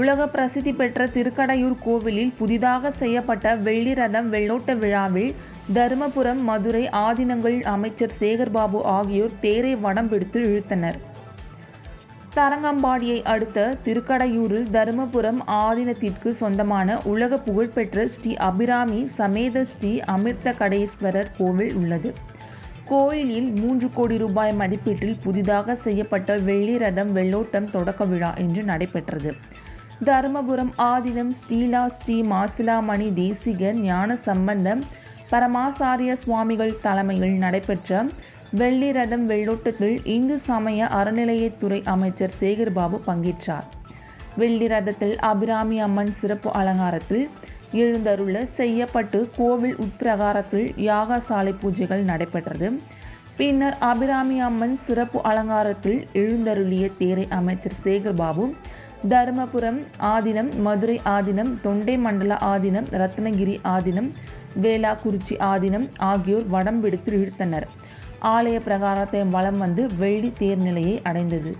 உலக பிரசித்தி பெற்ற திருக்கடையூர் கோவிலில் புதிதாக செய்யப்பட்ட வெள்ளி ரதம் வெள்ளோட்ட விழாவில் தருமபுரம் மதுரை ஆதீனங்கள் அமைச்சர் சேகர்பாபு ஆகியோர் தேரை வடம் பிடித்து இழுத்தனர். தரங்கம்பாடியை அடுத்த திருக்கடையூரில் தருமபுரம் ஆதீனத்திற்கு சொந்தமான உலக புகழ்பெற்ற ஸ்ரீ அபிராமி சமேத ஸ்ரீ அமிர்த கடேஸ்வரர் கோவில் உள்ளது. கோயிலில் மூன்று கோடி ரூபாய் மதிப்பீட்டில் புதிதாக செய்யப்பட்ட வெள்ளி ரதம் வெள்ளோட்டம் தொடக்க விழா இன்று நடைபெற்றது. தருமபுரம் ஆதினம் ஸ்ரீலா ஸ்ரீ மாசிலாமணி தேசிக ஞான சம்பந்தம் பரமாசாரிய சுவாமிகள் தலைமையில் நடைபெற்ற வெள்ளி ரதம் வெள்ளோட்டத்தில் இந்து சமய அறநிலையத்துறை அமைச்சர் சேகர்பாபு பங்கேற்றார். வெள்ளி ரதத்தில் அபிராமி அம்மன் சிறப்பு அலங்காரத்தில் எழுந்தருள செய்யப்பட்டு கோவில் உட்பிரகாரத்தில் யாகசாலை பூஜைகள் நடைபெற்றது. பின்னர் அபிராமி அம்மன் சிறப்பு அலங்காரத்தில் எழுந்தருளிய தேரை அமைச்சர் சேகர்பாபு தருமபுரம் ஆதீனம் மதுரை ஆதீனம் தொண்டை மண்டல ஆதீனம் ரத்னகிரி ஆதீனம் வேளாக்குறிச்சி ஆதீனம் ஆகியோர் வடம் பிடித்து இழுத்தனர். ஆலய பிரகாரத்தை வலம் வந்து வெள்ளி தேர்நிலையை அடைந்தது.